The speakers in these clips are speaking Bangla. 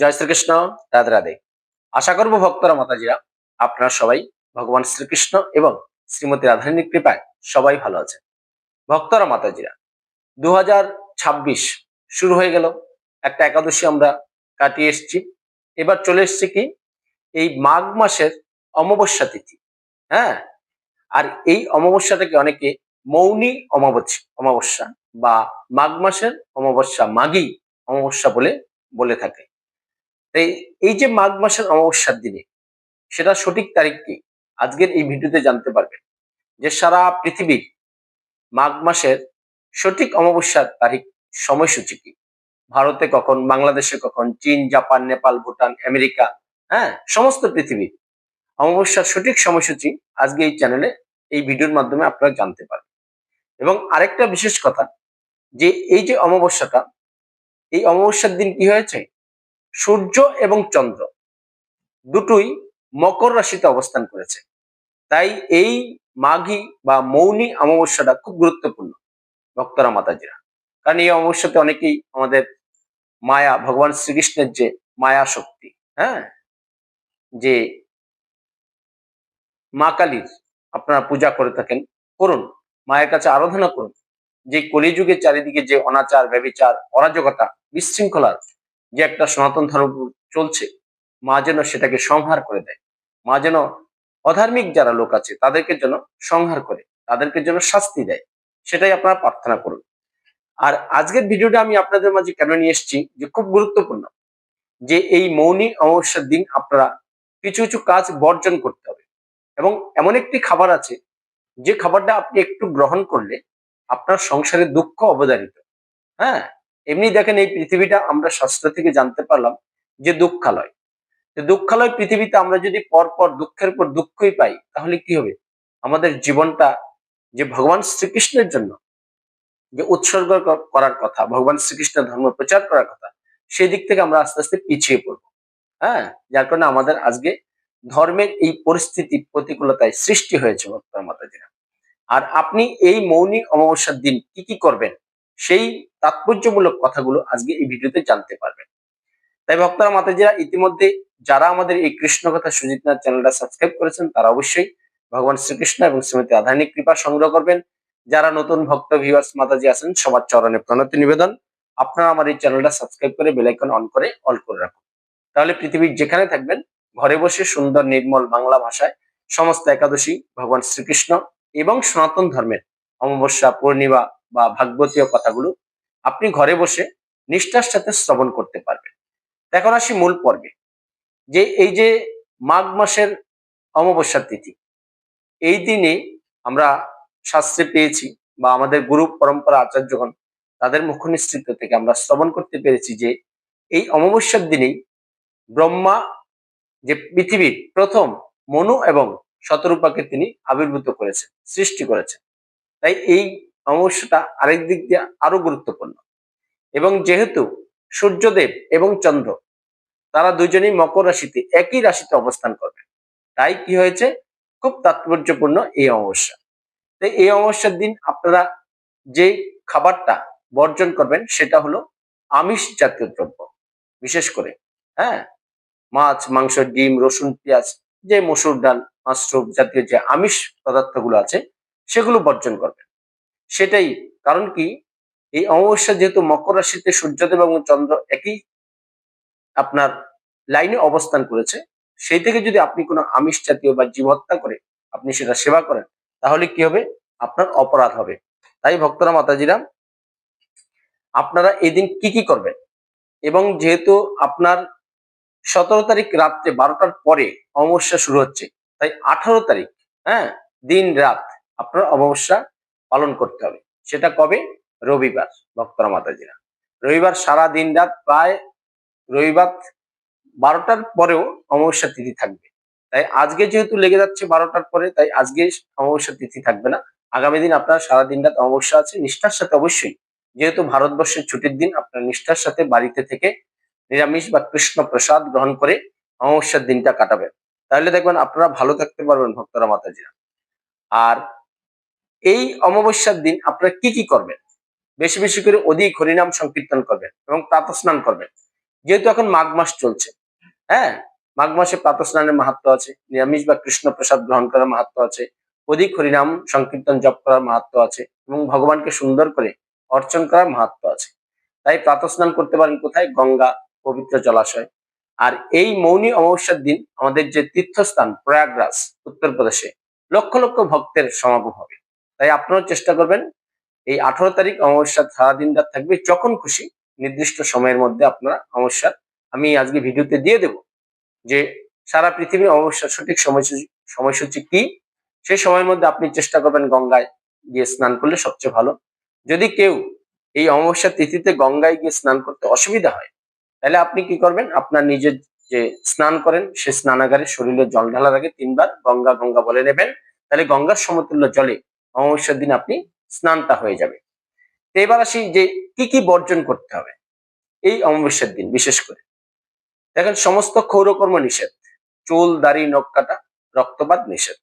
জয় শ্রীকৃষ্ণ, রাধে রাধে। আশা করব ভক্তরা, মাতাজিরা, আপনারা সবাই ভগবান শ্রীকৃষ্ণ এবং শ্রীমতী রাধারণীর কৃপায় সবাই ভালো আছে ভক্তরা, মাতাজিরা দু শুরু হয়ে গেল। একটা একাদশী আমরা কাটিয়ে এসেছি। এবার চলে এসছে কি? এই মাঘ মাসের অমাবস্যা তিথি হ্যাঁ? আর এই অমাবস্যাটাকে অনেকে মৌনী অমাবস্যা অমাবস্যা বা মাঘ মাসের অমাবস্যা মাঘী অমাবস্যা বলে বলে থাকে। তাই এই যে মাঘ মাসের অমাবস্যার দিনে সেটা সঠিক তারিখ কি? আজকের এই ভিডিওতে জানতে পারবেন যে সারা পৃথিবীর মাঘ মাসের সঠিক অমাবস্যার তারিখ সময়সূচি কি? ভারতে কখন, বাংলাদেশে কখন, চীন, জাপান, নেপাল, ভুটান, আমেরিকা হ্যাঁ সমস্ত পৃথিবীর অমাবস্যার সঠিক সময়সূচি আজকে এই চ্যানেলে এই ভিডিওর মাধ্যমে আপনারা জানতে পারবেন। এবং আরেকটা বিশেষ কথা যে এই যে অমাবস্যাটা, এই অমাবস্যার দিন কি হয়েছে? সূর্য এবং চন্দ্র। দুটোই মকর রাশিতে অবস্থান করেছে। তাই এই মাঘী বা মৌনী অমাবস্যাটা খুব গুরুত্বপূর্ণ ভক্তরা, মাতাজিরা। কারণ এই অমাবস্যাতে অনেকেই আমাদের মায়া, ভগবান শ্রীকৃষ্ণের যে মায়া শক্তি হ্যাঁ? যে মা কালীর আপনারা পূজা করে থাকেন, করুন। মায়ের কাছে আরাধনা করুন। যে কলিযুগের চারিদিকে যে অনাচার ব্যবিচার অরাজকতা, বিশৃঙ্খলার যে একটা সনাতন ধর্ম চলছে, মা যেন সেটাকে সংহার করে দেয়। মা যেন অধার্মিক যারা লোক আছে, তাদেরকে যেন সংহার করে, তাদেরকে যেন শাস্তি দেয়, সেটাই আপনারা প্রার্থনা করুন। আর আজকের ভিডিওটা আমি আপনাদের মাঝে কেন নিয়ে এসেছি, যে খুব গুরুত্বপূর্ণ, যে এই মৌনী অমাবস্যার দিন আপনারা কিছু কিছু কাজ বর্জন করতে হবে। এবং এমন একটি খাবার আছে, যে খাবারটা আপনি একটু গ্রহণ করলে আপনার সংসারে দুঃখ অবদারিত হ্যাঁ? এমনি দেখেন এই পৃথিবীটা আমরা শাস্ত্র থেকে জানতে পারলাম যে দুঃখালয়। তো দুঃখালয় পৃথিবীতে আমরা যদি পর পর দুঃখের পর দুঃখই পাই, তাহলে কি হবে? আমাদের জীবনটা যে ভগবান শ্রীকৃষ্ণের জন্য যে উৎসর্গ করার কথা, ভগবান শ্রীকৃষ্ণের ধর্ম প্রচার করার কথা, সেই দিক থেকে আমরা আস্তে আস্তে পিছিয়ে পড়ব। হ্যাঁ? যার কারণে আমাদের আজকে ধর্মের এই পরিস্থিতি প্রতিকূলতায় সৃষ্টি হয়েছে ভক্তরা মাতাজিরা আর আপনি এই মৌনিক অমাবস্যার দিন কি কি করবেন? সেই তাৎপর্যমূলক কথাগুলো আজকে এই ভিডিওতে জানতে পারবেন। তাই ভক্তরা, মাতাজিরা, ইতিমধ্যে যারা আমাদের এই কৃষ্ণ কথা সুজিতনাথ চ্যানেলটা সাবস্ক্রাইব করেছেন, তারা অবশ্যই ভগবান শ্রীকৃষ্ণ এবং শ্রীমতী আধানী কৃপা সংগ্রহ করবেন। যারা নতুন ভক্ত ভিউয়ার্স মাতাজি আছেন, সবার চরণে প্রণতি নিবেদন। আপনারা আমার এই চ্যানেলটা সাবস্ক্রাইব করে বেলাইকন অন করে অল করে রাখুন। তাহলে পৃথিবীর যেখানে থাকবেন, ঘরে বসে সুন্দর, নির্মল বাংলা ভাষায় সমস্ত একাদশী ভগবান শ্রীকৃষ্ণ এবং সনাতন ধর্মের অমাবস্যা, পূর্ণিমা বা ভাগবতীয় কথাগুলো আপনি ঘরে বসে নিষ্ঠার সাথে শ্রবণ করতে পারবেন। এখন আসি মূল পর্বে, যে এই যে মাঘ মাসের অমাবস্যার তিথি, এই দিনে আমরা শাস্ত্রে পেয়েছি বা আমাদের গুরু পরম্পরা আচার্যগণ তাদের মুখ নিশ্চিত থেকে আমরা শ্রবণ করতে পেরেছি যে এই অমাবস্যার দিনেই ব্রহ্মা যে পৃথিবীর প্রথম মনু এবং শতরূপাকে তিনি আবির্ভূত করেছেন, সৃষ্টি করেছেন। তাই এই অমাবস্যাটা আরেক দিক দিয়ে আরও গুরুত্বপূর্ণ। এবং যেহেতু সূর্যদেব এবং চন্দ্র, তারা দুজনেই মকর রাশিতে একই রাশিতে অবস্থান করবে। তাই কি হয়েছে? খুব তাৎপর্যপূর্ণ এই অমাবস্যা। তাই এই অমাবস্যার দিন আপনারা যে খাবারটা বর্জন করবেন, সেটা হলো আমিষ জাতীয় দ্রব্য। বিশেষ করে হ্যাঁ? মাছ, মাংস, ডিম, রসুন, পেঁয়াজ, যে মসুর ডাল, মাশরুম জাতীয় যে আমিষ পদার্থগুলো আছে, সেগুলো বর্জন করবেন। সেটাই। কারণ কি? এই অমাবস্যা যেহেতু মকর রাশিতে সূর্যদেব এবং চন্দ্র একই আপনার লাইনে অবস্থান করেছে, সেই থেকে যদি আপনি কোনো আমিষ জাতীয় বা জীব হত্যা করে আপনি সেটা সেবা করেন, তাহলে কি হবে? আপনার অপরাধ হবে। তাই ভক্তরা, মাতাজিরা, আপনারা এই দিন কি কি করবেন? এবং যেহেতু আপনার সতেরো তারিখ রাত্রে বারোটার পরে অমাবস্যা শুরু হচ্ছে, তাই আঠারো তারিখ হ্যাঁ দিন রাত আপনার অমাবস্যা পালন করতে হবে। সেটা কবে? রবিবার, ভক্তরা মাতাজিরা। রবিবার সারা দিন রাত প্রায় রবিবার বারোটার পরেও অমাবস্যা তিথি থাকবে। তাই আজকে যেহেতু লেগে যাচ্ছে বারোটার পরে, তাই আজকে অমাবস্যা তিথি থাকবে না। আগামী দিন আপনার সারা দিন রাত অমাবস্যা আছে, নিষ্ঠার সাথে অবশ্যই। যেহেতু ভারতবর্ষের ছুটির দিন, আপনার নিষ্ঠার সাথে বাড়িতে থেকে নিরামিষ বা কৃষ্ণ প্রসাদ গ্রহণ করে অমাবস্যার দিনটা কাটাবেন। তাহলে দেখবেন আপনারা ভালো থাকতে পারবেন ভক্তরা মাতাজিরা। আর এই অমাবস্যার দিন আপনারা কি কি করবেন? বেশি বেশি করে অধিক হরিনাম সংকীর্তন করবেন এবং প্রাতঃ স্নান করবেন। যেহেতু এখন মাঘ মাস চলছে হ্যাঁ? মাঘ মাসে প্রাতঃ স্নানের মাহাত্ম আছে, নিরামিষ বা কৃষ্ণ প্রসাদ গ্রহণ করার মাহাত্ম আছে, অধিক হরিনাম সংকীর্তন জপ করার মাহাত্ম আছে এবং ভগবানকে সুন্দর করে অর্চন করার মাহাত্ম আছে। তাই প্রাতঃ স্নান করতে পারেন কোথায়? গঙ্গা, পবিত্র জলাশয়। আর এই মৌনী অমাবস্যার দিন আমাদের যে তীর্থস্থান প্রয়াগরাজ, উত্তরপ্রদেশে লক্ষ লক্ষ ভক্তের সমাগম হবে। তাই আপনারাও চেষ্টা করবেন এই আঠারো তারিখ অমাবস্যা সারাদিন রাত থাকবে যখন খুশি, নির্দিষ্ট সময়ের মধ্যে আপনারা অমাবস্যার, আমি আজকে ভিডিওতে দিয়ে দেব যে সারা পৃথিবীর অমাবস্যার সঠিক সময়সূচি সময়সূচি কি? সেই সময়ের মধ্যে আপনি চেষ্টা করবেন গঙ্গায় গিয়ে স্নান করলে সবচেয়ে ভালো। যদি কেউ এই অমাবস্যার তিথিতে গঙ্গায় গিয়ে স্নান করতে অসুবিধা হয়, তাহলে আপনি কি করবেন? আপনার নিজের যে স্নান করেন, সে স্নানাগারে শরীরে জল ঢালার আগে তিনবার গঙ্গা গঙ্গা বলে নেবেন। তাহলে গঙ্গার সমতুল্য জলে অমাবস্যার দিন আপনি স্নানটা হয়ে যাবে। তো এবার আসি যে কি কি বর্জন করতে হবে এই অমাবস্যার দিন বিশেষ করে। দেখেন, সমস্ত ক্ষৌরকর্ম নিষেধ। চুল, দাড়ি, নখ কাটা, রক্তপাত নিষেধ,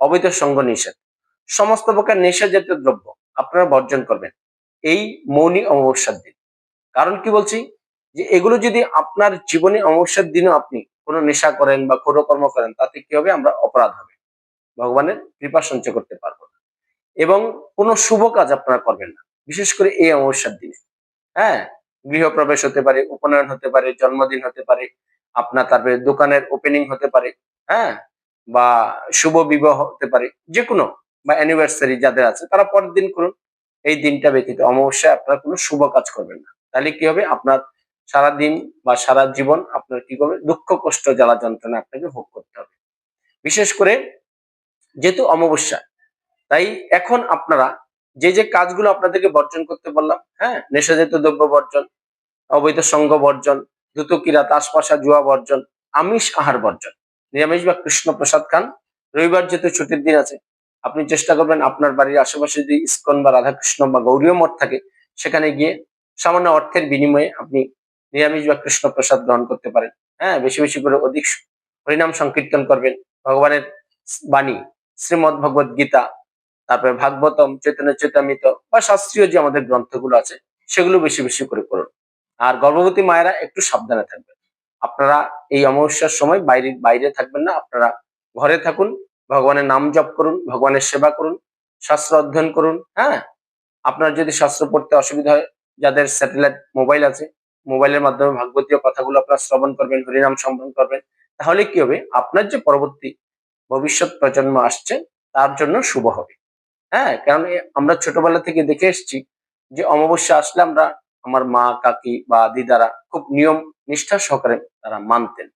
অবৈধ সঙ্গ নিষেধ, সমস্ত প্রকার নেশা জাতীয় দ্রব্য আপনারা বর্জন করবেন এই মৌনী অমাবস্যার দিন। কারণ কি বলছি? যে এগুলো যদি আপনার জীবনে অমাবস্যার দিনও আপনি কোনো নেশা করেন বা ক্ষৌরকর্ম করেন, তাতে কি হবে? আমরা অপরাধ হবে। ভগবানের কৃপা সঞ্চয় করতে পারব এবং কোনো শুভ কাজ আপনারা করবেন না। বিশেষ করে এই অমাবস্যার দিনে। হ্যাঁ? গৃহপ্রবেশ হতে পারে, উপনয়ন হতে পারে, জন্মদিন হতে পারে, আপনার তারপরে দোকানের ওপেনিং হতে পারে হ্যাঁ? বা শুভ বিবাহ হতে পারে যে কোনো বা অ্যানিভার্সারি যাদের আছে, তারা পরের দিন করুন। এই দিনটা ব্যতীত অমাবস্যায় আপনার কোনো শুভ কাজ করবেন না। তাহলে কি হবে? আপনার সারা দিন বা সারা জীবন আপনার কি করবে? দুঃখ, কষ্ট, জ্বালা যন্ত্রণা আপনাকে ভোগ করতে হবে। বিশেষ করে যেহেতু অমাবস্যা তাই এখন আপনারা যে যে কাজগুলো আপনাদেরকে বর্জন করতে বললাম হ্যাঁ নেশাজাত দ্রব্য বর্জন, অবৈধ সঙ্গ বর্জন দ্রুত কিরা তাসপাশা, জুয়া বর্জন, আমিষ আহার বর্জন, নিরামিষ বা কৃষ্ণ প্রসাদ খান, রবিবার যেহেতু ছুটির দিন আছে, আপনি চেষ্টা করবেন আপনার বাড়ির আশেপাশে যদি ইস্কন বা রাধাকৃষ্ণ বা গৌরীয় মঠ থাকে, সেখানে গিয়ে সামান্য অর্থের বিনিময়ে আপনি নিরামিষ বা কৃষ্ণ প্রসাদ গ্রহণ করতে পারেন। হ্যাঁ বেশি বেশি করে অধিক হরিনাম সংকীর্তন করবেন ভগবানের বাণী শ্রীমদ ভগবত গীতা তারপরে ভাগবতম, চৈতন্য চৈতামিত বা শাস্ত্রীয় যে আমাদের গ্রন্থগুলো আছে, সেগুলো বেশি বেশি করে করুন আর গর্ভবতী মায়েরা একটু সাবধানে থাকবেন। আপনারা এই অমাবস্যার সময় বাইরে বাইরে থাকবেন না, আপনারা ঘরে থাকুন, ভগবানের নাম জপ করুন, ভগবানের সেবা করুন, শাস্ত্র অধ্যয়ন করুন হ্যাঁ? আপনার যদি শাস্ত্র পড়তে অসুবিধা হয়, যাদের স্যাটেলাইট মোবাইল আছে, মোবাইলের মাধ্যমে ভাগবতীয় কথাগুলো আপনারা শ্রবণ করবেন, হরিনাম সম্মান করবেন, তাহলে কি হবে? আপনার যে পরবর্তী ভবিষ্যৎ প্রজন্ম আসছে, তার জন্য শুভ হবে। হ্যাঁ কারণ আমরা ছোটবেলা থেকে দেখে এসেছি যে অমাবস্যা আসলে আমরা আমার মা, কাকি বা দিদারা খুব নিয়ম নিষ্ঠা সহকারে তারা মানতেন।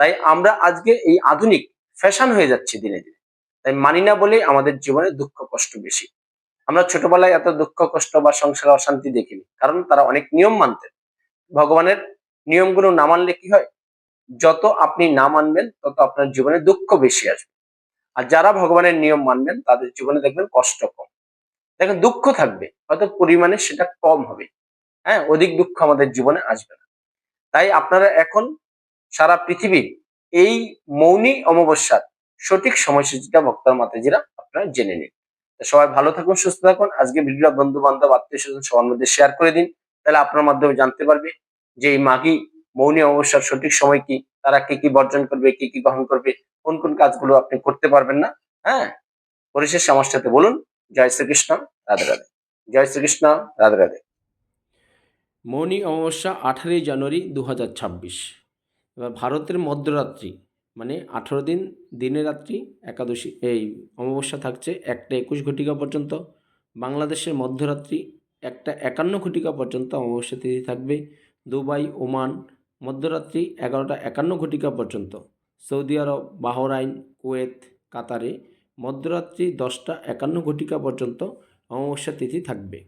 তাই আমরা আজকে এই আধুনিক ফ্যাশন হয়ে যাচ্ছে দিনে দিনে। তাই মানি না বলেই আমাদের জীবনে দুঃখ, কষ্ট বেশি। আমরা ছোটবেলায় এত দুঃখ, কষ্ট বা সংসারে অশান্তি দেখিনি, কারণ তারা অনেক নিয়ম মানতেন। ভগবানের নিয়মগুলো না মানলে কি হয়? যত আপনি না মানবেন, তত আপনার জীবনে দুঃখ বেশি আসবে। আর যারা ভগবানের নিয়ম মানবেন, তাদের জীবনে দেখবেন কষ্ট কম। দেখেন, দুঃখ থাকবে, হয়তো পরিমাণে সেটা কম হবে। হ্যাঁ অধিক দুঃখ আমাদের জীবনে আসবে না। তাই আপনারা এখন সারা পৃথিবীর এই মৌনী অমাবস্যার সঠিক সময়সূচিটা ভক্তর মাতাজিরা আপনারা জেনে নিন। সবাই ভালো থাকুন, সুস্থ থাকুন। আজকে ভিডিওটা বন্ধু বান্ধব আত্মীয় স্বজন, সবার মধ্যে শেয়ার করে দিন। তাহলে আপনার মাধ্যমে জানতে পারবে যে এই মাঘী মৌনী অমাবস্যার সঠিক সময় কি? তারা কি কি বর্জন করবে? কি কি গ্রহণ করবে? কোন কোন কাজগুলো আপনি করতে পারবেন না? হ্যাঁ? পরিশেষে আমার সাথে বলুন। জয় শ্রীকৃষ্ণ, রাধে রাধে। জয় শ্রীকৃষ্ণ, রাধে রাধে। মৌনী অমাবস্যা আঠারোই জানুয়ারি দু হাজার ছাব্বিশ। এবার ভারতের মধ্যরাত্রি মানে আঠারো দিন দিনে রাত্রি, একাদশী, এই অমাবস্যা থাকছে একটা একুশ ঘটিকা পর্যন্ত। বাংলাদেশের মধ্যরাত্রি একটা একান্ন ঘটিকা পর্যন্ত অমাবস্যা তিথি থাকবে। দুবাই, ওমান মধ্যরাত্রি এগারোটা একান্ন ঘটিকা পর্যন্ত। সৌদি আরব, বাহরাইন, কুয়েত, কাতারে মধ্যরাত্রি দশটা একান্ন ঘটিকা পর্যন্ত অমাবস্যা তিথি থাকবে।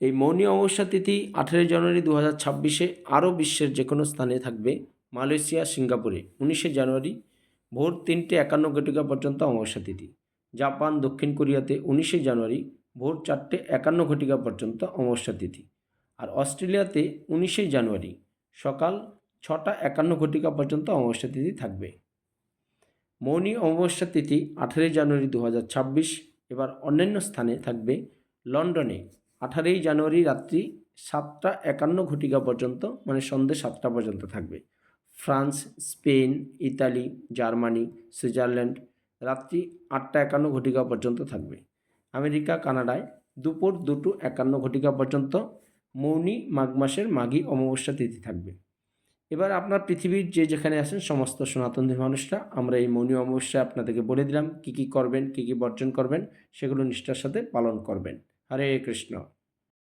এই মৌনী অমাবস্যা তিথি আঠেরোই জানুয়ারি দু হাজার ছাব্বিশে আরও বিশ্বের যে কোনো স্থানে থাকবে। মালয়েশিয়া, সিঙ্গাপুরে উনিশে জানুয়ারি ভোর তিনটে একান্ন ঘটিকা পর্যন্ত অমাবস্যা তিথি। জাপান, দক্ষিণ কোরিয়াতে উনিশে জানুয়ারি ভোর চারটে একান্ন ঘটিকা পর্যন্ত অমাবস্যা তিথি। আর অস্ট্রেলিয়াতে উনিশে জানুয়ারি সকাল ছটা একান্ন ঘটিকা পর্যন্ত অমাবস্যা তিথি থাকবে। মৌনী অমাবস্যা তিথি আঠারোই জানুয়ারি দু হাজার ছাব্বিশ, এবার অন্যান্য স্থানে থাকবে লন্ডনে আঠারোই জানুয়ারি রাত্রি সাতটা একান্ন ঘটিকা পর্যন্ত মানে সন্ধ্যে সাতটা পর্যন্ত থাকবে। France, Spain, Italy, Germany, Switzerland রাত্রি আটটা একান্ন ঘটিকা পর্যন্ত থাকবে। আমেরিকা, কানাডায় দুপুর দুটো একান্ন ঘটিকা পর্যন্ত মৌনী, মাঘ মাসের মাঘী অমাবস্যা তিথি থাকবে। এবার আপনার পৃথিবীর যে যেখানে আছেন, সমস্ত সনাতন মানুষরা, আমরা এই মৌনি অমাবস্যা আপনাদেরকে বলে দিলাম, কী কী করবেন, কী কী বর্জন করবেন, সেগুলো নিষ্ঠার সাথে পালন করবেন। হরে কৃষ্ণ।